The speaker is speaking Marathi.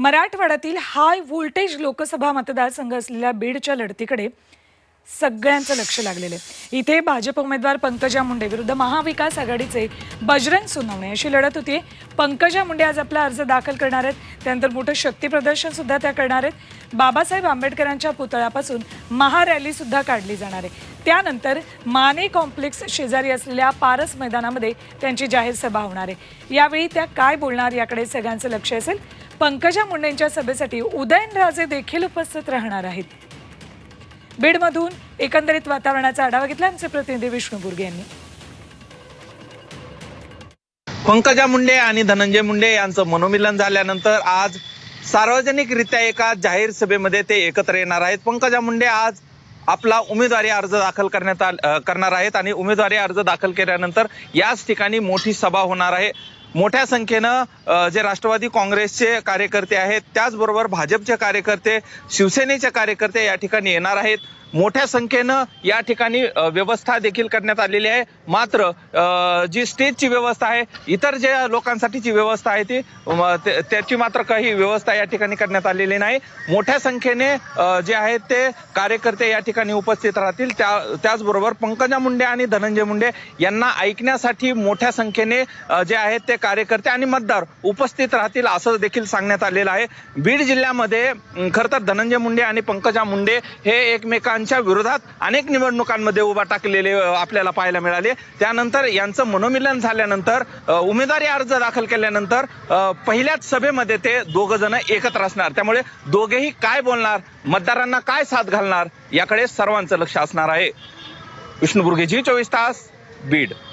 मराठवाड्यातील हाय व्होल्टेज लोकसभा मतदारसंघ असलेल्या बीडच्या लढतीकडे सगळ्यांचं लक्ष लागलेलं आहे. इथे भाजप उमेदवार पंकजा मुंडे विरुद्ध महाविकास आघाडीचे बजरंग सोनवणे अशी लढत होती पंकजा मुंडे आज आपला अर्ज दाखल करणार आहेत. त्यानंतर मोठं शक्तीप्रदर्शन सुद्धा त्या करणार आहेत. बाबासाहेब आंबेडकरांच्या पुतळ्यापासून महारॅली सुद्धा काढली जाणार आहे. त्यानंतर माने कॉम्प्लेक्स शेजारी असलेल्या पारस मैदानामध्ये त्यांची जाहीर सभा होणार आहे. यावेळी त्या काय बोलणार याकडे सगळ्यांचं लक्ष असेल. पंकजा मुंडेंच्या सभेसाठी उदयनराजे देखील उपस्थित राहणार आहेत. बीडमधून एकंदरीत वातावरणाचा आढावा घेतला आमचे प्रतिनिधी विष्णू बुर्गे यांनी. पंकजा मुंडे आणि धनंजय मुंडे यांचं मनोमिलन झाल्यानंतर आज सार्वजनिकरित्या एका जाहीर सभेमध्ये ते एकत्र येणार आहेत. पंकजा मुंडे आज आपला उमेदवारी अर्ज दाखल करण्यात करणार आहेत आणि उमेदवारी अर्ज दाखल केल्यानंतर याच ठिकाणी मोठी सभा होणार आहे. मोठ्या संख्येनं जे राष्ट्रवादी काँग्रेसचे कार्यकर्ते आहेत त्याचबरोबर भाजपचे कार्यकर्ते शिवसेनेचे कार्यकर्ते या ठिकाणी येणार आहेत. मोठ्या संख्येनं या ठिकाणी व्यवस्था देखील करण्यात आलेली आहे. मात्र जी स्टेजची व्यवस्था आहे इतर जे लोकांसाठीची व्यवस्था आहे ती त्याची मात्र काही व्यवस्था या ठिकाणी करण्यात आलेली नाही. मोठ्या संख्येने जे आहेत ते कार्यकर्ते या ठिकाणी उपस्थित राहतील. त्या त्याचबरोबर पंकजा मुंडे आणि धनंजय मुंडे यांना ऐकण्यासाठी मोठ्या संख्येने जे आहेत ते कार्यकर्ते आणि मतदार उपस्थित राहतील असं देखील सांगण्यात आलेलं आहे. बीड जिल्ह्यामध्ये खरं तर धनंजय मुंडे आणि पंकजा मुंडे हे यांच्या विरोधात अनेक निवडणुकांमध्ये उभा टाकलेले आपल्याला पाहायला मिळाले. त्यानंतर यांचं मनोमिलन झाल्यानंतर उमेदवारी अर्ज दाखल केल्यानंतर पहिल्याच सभेमध्ये ते दोघ जण एकत्र असणार. त्यामुळे दोघेही काय बोलणार मतदारांना काय साथ घालणार याकडे सर्वांचं लक्ष असणार आहे. विष्णुबुर्गेजी चोवीस तास बीड.